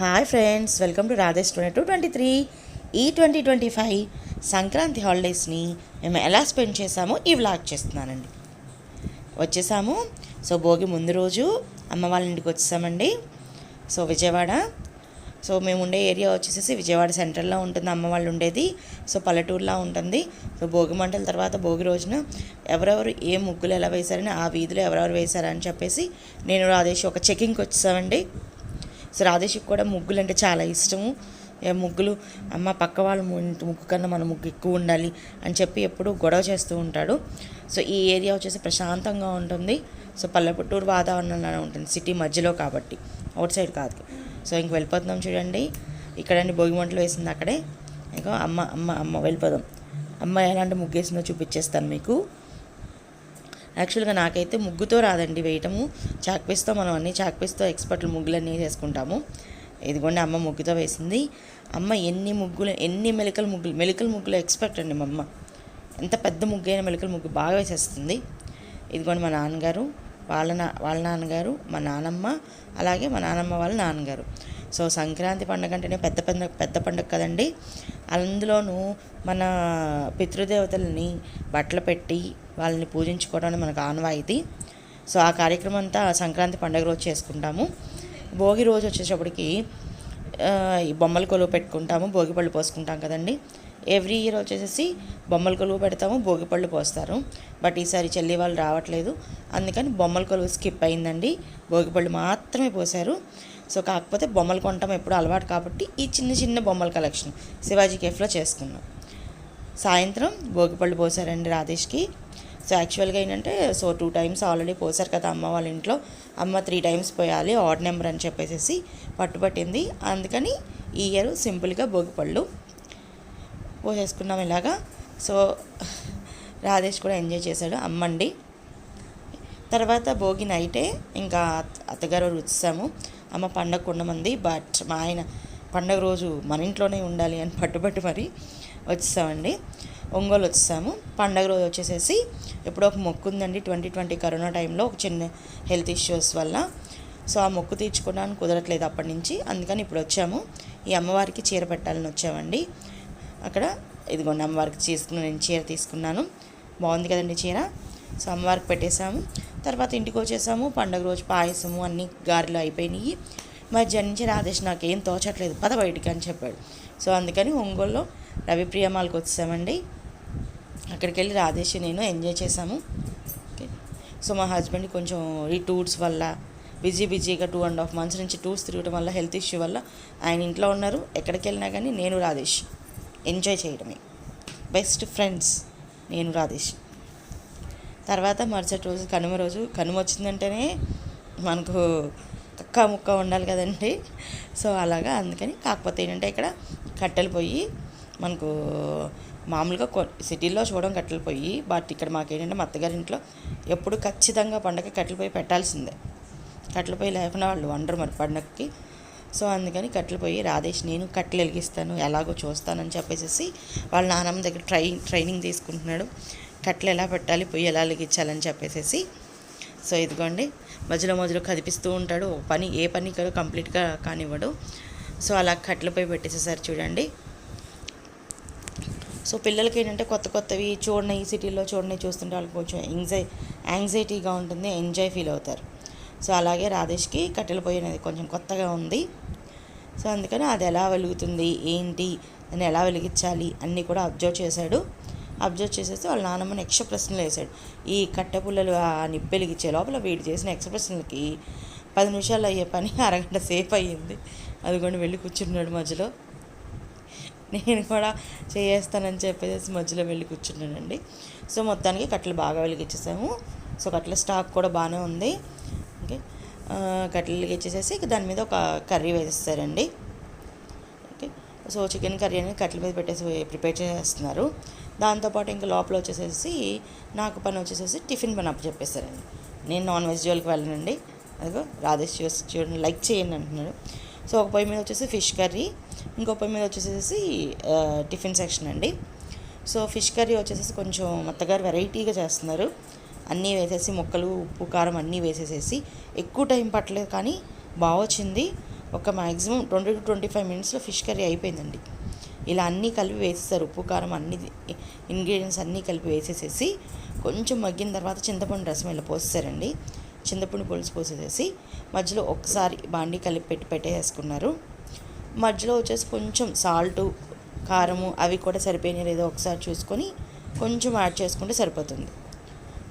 Hi friends welcome to Radhesh twenty two twenty three ఈ twenty twenty five Sankranti హాలిడేస్ని మేము ఎలా స్పెండ్ చేసామో ఈ వ్లాగ్ చేస్తున్నానండి. వచ్చేసాము. సో భోగి ముందు రోజు అమ్మ వాళ్ళ ఇంటికి వచ్చేసామండి. సో విజయవాడ. సో మేము ఉండే ఏరియా వచ్చేసేసి విజయవాడ సెంట్రల్లో ఉంటుంది అమ్మ వాళ్ళు ఉండేది. సో పల్లెటూరులా ఉంటుంది. సో భోగి మంటల తర్వాత భోగి రోజున ఎవరెవరు ఏ ముగ్గులు ఎలా వేశారని ఆ వీధిలో ఎవరెవరు వేశారని చెప్పేసి నేను రాదేసి ఒక చెకింగ్కి వచ్చేసామండి. సో రాధేష్కి కూడా ముగ్గులు అంటే చాలా ఇష్టము. ముగ్గులు అమ్మ పక్క వాళ్ళ ము- ముగ్గు కన్నా మన ముగ్గు ఎక్కువ ఉండాలి అని చెప్పి ఎప్పుడూ గొడవ చేస్తూ ఉంటాడు. సో ఈ ఏరియా వచ్చేసి ప్రశాంతంగా ఉంటుంది. సో పల్లెపట్టూరు వాతావరణంలోనే ఉంటుంది. సిటీ మధ్యలో కాబట్టి అవుట్ సైడ్ కాదు. సో ఇంక వెళ్ళిపోతున్నాం చూడండి. ఇక్కడండి భోగి మంటలు వేసింది అక్కడే. ఇంకా అమ్మ అమ్మ అమ్మ వెళ్ళిపోదాం. అమ్మ ఎలాంటి ముగ్గు వేసిందో చూపించేస్తాను మీకు. యాక్చువల్గా నాకైతే ముగ్గుతో రాదండి వేయటము. చాక్పీస్తో మనం అన్ని చాక్పీస్తో ఎక్స్పర్ట్లు ముగ్గులన్నీ చేసుకుంటాము ఇదిగోండి అమ్మ ముగ్గుతో వేసింది. అమ్మ ఎన్ని ముగ్గులు ఎన్ని మెలికల ముగ్గులు మెలికల ముగ్గులు ఎక్స్పర్ట్ అండి మా అమ్మ. ఎంత పెద్ద ముగ్గు అయిన మెలికల ముగ్గు బాగా వేసేస్తుంది. ఇదిగోండి మా నాన్నగారు వాళ్ళ నా వాళ్ళ నాన్నగారు మా నానమ్మ అలాగే మా నానమ్మ వాళ్ళ నాన్నగారు. సో సంక్రాంతి పండుగ అంటేనే పెద్ద పెద్ద పెద్ద పండుగ కదండి. అందులోనూ మన పితృదేవతల్ని బట్టలు పెట్టి వాళ్ళని పూజించుకోవడం మనకు ఆనవాయితీ. సో ఆ కార్యక్రమం అంతా సంక్రాంతి పండుగ రోజు చేసుకుంటాము. భోగి రోజు వచ్చేటప్పటికి ఈ బొమ్మల కొలువు పెట్టుకుంటాము భోగి పళ్ళు పోసుకుంటాం కదండి. ఎవ్రీ ఇయర్ వచ్చేసేసి బొమ్మల కొలువు పెడతాము భోగి పళ్ళు పోస్తారు. బట్ ఈసారి చెల్లి వాళ్ళు రావట్లేదు. అందుకని బొమ్మల కొలువు స్కిప్ అయిందండి. భోగి పళ్ళు మాత్రమే పోసారు సో కాకపోతే బొమ్మలు కొనటం ఎప్పుడు అలవాటు కాబట్టి ఈ చిన్న చిన్న బొమ్మల కలెక్షన్ శివాజీ కేఫ్లో చేసుకున్నాం. సాయంత్రం భోగిపళ్ళు పోసారండి రాధేష్కి. సో యాక్చువల్గా ఏంటంటే సో టూ టైమ్స్ ఆల్రెడీ పోసారు కదా అమ్మ వాళ్ళ ఇంట్లో. అమ్మ త్రీ టైమ్స్ పోయాలి ఆడ్ నెంబర్ అని చెప్పేసి పట్టుపట్టింది. అందుకని ఈ ఇయర్ సింపుల్గా భోగిపళ్ళు పోసేసుకున్నాం ఇలాగా. సో రాధేష్ కూడా ఎంజాయ్ చేశాడు అమ్మండి. తర్వాత భోగి నైటే ఇంకా అత్తగారు రుచిస్తాము అమ్మ పండగ ఉండమంది బట్ మా ఆయన పండగ రోజు మన ఇంట్లోనే ఉండాలి అని పట్టుబట్టి మరి వచ్చేసామండి. ఒంగోలు వచ్చేసాము. పండగ రోజు వచ్చేసేసి ఎప్పుడో ఒక మొక్కు ఉందండి ట్వంటీ ట్వంటీ కరోనా టైంలో ఒక చిన్న హెల్త్ ఇష్యూస్ వల్ల. సో ఆ మొక్కు తీర్చుకోవడానికి కుదరట్లేదు అప్పటి నుంచి. అందుకని ఇప్పుడు వచ్చాము. ఈ అమ్మవారికి చీర పెట్టాలని వచ్చామండి. అక్కడ ఇదిగోండి అమ్మవారికి చేసుకున్న నేను చీర తీసుకున్నాను. బాగుంది కదండి చీర? సో అమ్మవారికి పెట్టేశాము. తర్వాత ఇంటికి వచ్చేసాము. పండగ రోజు పాయసము అన్ని గారెలు అయిపోయినాయి. మధ్యాహ్నం నుంచి రాధేష్ నాకు ఏం తోచట్లేదు. పద బయటికి అని చెప్పాడు. సో అందుకని ఒంగోలులో రవిప్రియమాలకు వచ్చామండి అక్కడికి వెళ్ళి రాధేష్ నేను ఎంజాయ్ చేసాము ఓకే. సో మా హస్బెండ్ కొంచెం ఈ టూర్స్ వల్ల బిజీ బిజీగా టూ అండ్ హాఫ్ మంత్స్ నుంచి టూర్స్ తిరగడం వల్ల హెల్త్ ఇష్యూ వల్ల ఆయన ఇంట్లో ఉన్నారు. ఎక్కడికి వెళ్ళినా కానీ నేను రాధేష్. ఎంజాయ్ చేయడమే. బెస్ట్ ఫ్రెండ్స్ నేను రాధేష్. తర్వాత మరుసటి రోజు కనుమ రోజు కనుమ వచ్చిందంటేనే మనకు కక్క ముక్క ఉండాలి కదండి. సో అలాగా అందుకని కాకపోతే ఏంటంటే ఇక్కడ కట్టెలు పొయ్యి మనకు మామూలుగా సిటీల్లో చూడడం కట్టెలు పొయ్యి బట్ ఇక్కడ మాకేంటంటే మా అత్తగారి ఇంట్లో ఎప్పుడు ఖచ్చితంగా పండగ కట్టెలు పొయ్యి పెట్టాల్సిందే. కట్టెల పొయ్యి లేకుండా వాళ్ళు వండరు మరి పండగకి సో అందుకని కట్టెల పొయ్యి రాధేష్ నేను కట్టెలు వెలిగిస్తాను ఎలాగో చూస్తానని చెప్పేసి వాళ్ళ నాన్నమ్మ దగ్గర ట్రై ట్రైనింగ్ తీసుకుంటున్నాడు. కట్టెలు ఎలా పెట్టాలి పొయ్యి ఎలా వెలిగించాలని చెప్పేసి సో ఇదిగోండి మధ్యలో మధ్యలో కదిపిస్తూ ఉంటాడు. పని ఏ పని కాదు కంప్లీట్గా కానివ్వడు. సో అలా కట్టెల పొయ్యి పెట్టేసేసారు చూడండి. సో పిల్లలకి ఏంటంటే కొత్త కొత్తవి చూడని ఈ సిటీలో చూడని చూస్తుంటే వాళ్ళకి కొంచెం ఎంగ్జై యాంగ్జైటీగా ఉంటుంది ఎంజాయ్ ఫీల్ అవుతారు. సో అలాగే రాధేష్కి కట్టెల పొయ్యి అనేది కొంచెం కొత్తగా ఉంది. సో అందుకని అది ఎలా వెలుగుతుంది ఏంటి దాన్ని ఎలా వెలిగించాలి అన్నీ కూడా అబ్జర్వ్ చేశాడు. అబ్జర్వ్ చేసేసి వాళ్ళ నాన్నమ్మని ఎక్స్ట్రా ప్రశ్నలు వేశాడు. ఈ కట్టెపుల్లలు ఆ నిప్పు వెలిగించే లోపల వీడు చేసిన ఎక్స్ట్రా ప్రశ్నలకి పది నిమిషాలు అయ్యే పని అరగంట సేఫ్ అయ్యింది. అదిగోండి వెళ్ళి కూర్చున్నాడు మధ్యలో. నేను కూడా చేస్తానని చెప్పేసి మధ్యలో వెళ్ళి కూర్చున్నానండి. సో మొత్తానికి కట్టెలు బాగా వెలిగించేసాము. సో కట్టెల స్టాక్ కూడా బాగానే ఉంది. కట్టెలకి ఇచ్చేసేసి ఇక దాని మీద ఒక కర్రీ వేసేస్తారండి. ఓకే. సో చికెన్ కర్రీ అనేది కట్టెల మీద పెట్టేసి ప్రిపేర్ చేసేస్తున్నారు. దాంతోపాటు ఇంకా లోపల వచ్చేసేసి నాకు పని వచ్చేసేసి టిఫిన్ పని అప్పు చెప్పేశారండి నేను నాన్ వెజ్ జోలికి వెళ్ళనండి. అదిగో రాధేష్ చూసి చూడండి లైక్ చేయండి అంటున్నాడు. సో ఒక పొయ్యి మీద వచ్చేసి ఫిష్ కర్రీ ఇంకో పొయ్యి మీద వచ్చేసేసి టిఫిన్ సెక్షన్ అండి. సో ఫిష్ కర్రీ వచ్చేసేసి కొంచెం మత్తగారు వెరైటీగా చేస్తున్నారు. అన్నీ వేసేసి ముక్కలు ఉప్పు కారం అన్నీ వేసేసేసి ఎక్కువ టైం పట్టలేదు కానీ బాగా వచ్చింది. ఒక maximum twenty two twenty five మినిట్స్లో ఫిష్ కర్రీ అయిపోయిందండి. ఇలా అన్నీ కలిపి వేసేస్తారు ఉప్పు కారం అన్ని ఇంగ్రీడియంట్స్ అన్నీ కలిపి వేసేసేసి కొంచెం మగ్గిన తర్వాత చింతపండు రసం ఇలా పోసేసారండి. చింతపండు పులుసు పోసేసేసి మధ్యలో ఒకసారి బాండి కలిపి పెట్టి పెట్టేసుకున్నారు. మధ్యలో వచ్చేసి కొంచెం సాల్టు కారము అవి కూడా సరిపోయినాయి లేదో ఒకసారి చూసుకొని కొంచెం యాడ్ చేసుకుంటే సరిపోతుంది.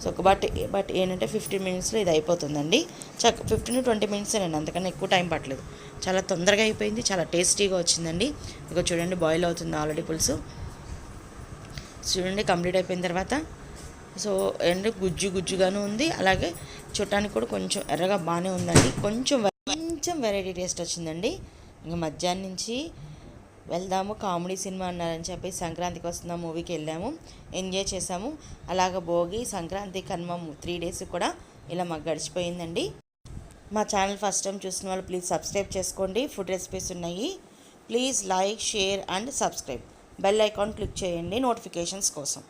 సో బట్ బట్ ఏంటంటే ఫిఫ్టీన్ మినిట్స్లో ఇది అయిపోతుందండి. చక్క ఫిఫ్టీన్ ట్వంటీ మినిట్స్ అండి అంతకన్నా ఎక్కువ టైం పట్టలేదు. చాలా తొందరగా అయిపోయింది చాలా టేస్టీగా వచ్చిందండి. ఇక చూడండి బాయిల్ అవుతుంది ఆల్రెడీ పులుసు. చూడండి కంప్లీట్ అయిపోయిన తర్వాత. సో ఏంటంటే గుజ్జు గుజ్జుగాను ఉంది. అలాగే చూడటానికి కూడా కొంచెం ఎర్రగా బాగానే ఉందండి. కొంచెం కొంచెం వెరైటీ టేస్ట్ వచ్చిందండి. ఇంకా మధ్యాహ్నం నుంచి వెళ్దాము కామెడీ సినిమా అన్నారని చెప్పి సంక్రాంతికి వస్తున్న మూవీకి వెళ్ళాము. ఎంజాయ్ చేసాము అలాగ భోగి సంక్రాంతి కనుమ త్రీ డేస్ కూడా ఇలా మాకు గడిచిపోయిందండి. మా ఛానల్ ఫస్ట్ టైం చూసిన వాళ్ళు ప్లీజ్ సబ్స్క్రైబ్ చేసుకోండి. ఫుడ్ రెసిపీస్ ఉన్నాయి. Please like share and subscribe. Bell icon click చేయండి నోటిఫికేషన్స్ కోసం.